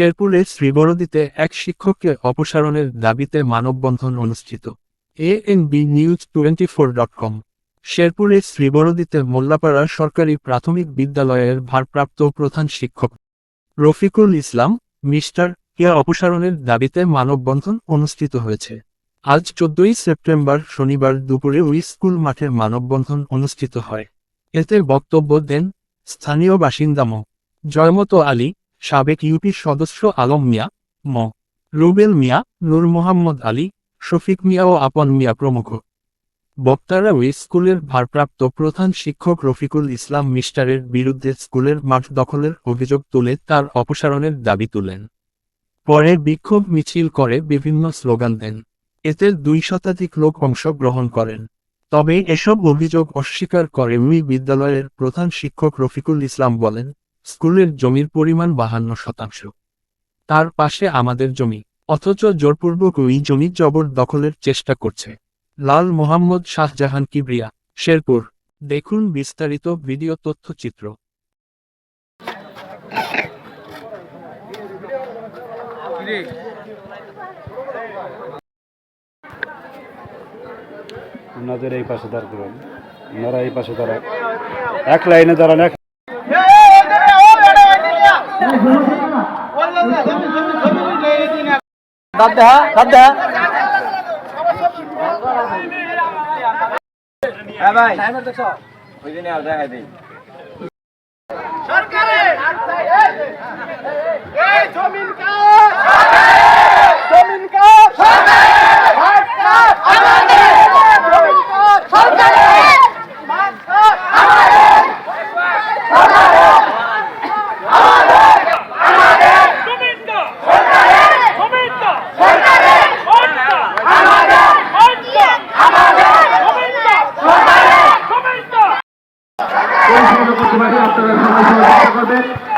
শেরপুরের শ্রীবরদীতে এক শিক্ষককে অপসারণের দাবিতে মানববন্ধন অনুষ্ঠিত। A N B news twenty four dot com শেরপুরের শ্রীবরদীতে মোল্লাপাড়া সরকারি প্রাথমিক বিদ্যালয়ের ভারপ্রাপ্ত প্রধান শিক্ষক রফিকুল ইসলাম, মিস্টার কেয়া অপসারণের দাবিতে মানববন্ধন অনুষ্ঠিত হয়েছে। আজ চোদ্দই সেপ্টেম্বর শনিবার দুপুরে ওই স্কুল মাঠে মানববন্ধন অনুষ্ঠিত হয়। এতে বক্তব্য দেন স্থানীয় বাসিন্দা ম. জয়মত আলী সাবেক ইউপি সদস্য আলম মিয়া, ম। রুবেল মিয়া, নূর মোহাম্মদ আলী, শফিক মিয়া ও আপন মিয়া প্রমুখ। বক্তারা ওই স্কুলের ভারপ্রাপ্ত প্রধান শিক্ষক রফিকুল ইসলাম মিস্টারের বিরুদ্ধে স্কুলের মাঠ দখলের অভিযোগ তুলে তার অপসারণের দাবি তুলেন। পরে বিক্ষোভ মিছিল করে বিভিন্ন স্লোগান দেন। এতে দুই শতাধিক লোক অংশগ্রহণ করেন। তবে এসব অভিযোগ অস্বীকার করে ওই বিদ্যালয়ের প্রধান শিক্ষক রফিকুল ইসলাম বলেন স্কুলের জমির পরিমাণ বাহান্ন শতাংশ। তার পাশে আমাদের জমি, অথচ জোরপূর্বক ওই জমি জবর দখলের চেষ্টা করছে। লাল মোহাম্মদ শাহজাহান কিবরিয়া, শেরপুর। দেখুন বিস্তারিত ভিডিও তথ্যচিত্র। এই পাশে দাঁড় করেন। এই পাশে দাঁড়ান। এক লাইনে দাঁড়ান, এক সরকারের এই জমিন কার জমিন কার মাঠ কার জমিন কার মাঠ কার পরিচালনা করতে পারি আপনারা সবাই সহযোগিতা করবেন পরিচালনা করতে পারি আপনারা সবাই সহযোগিতা করবেন।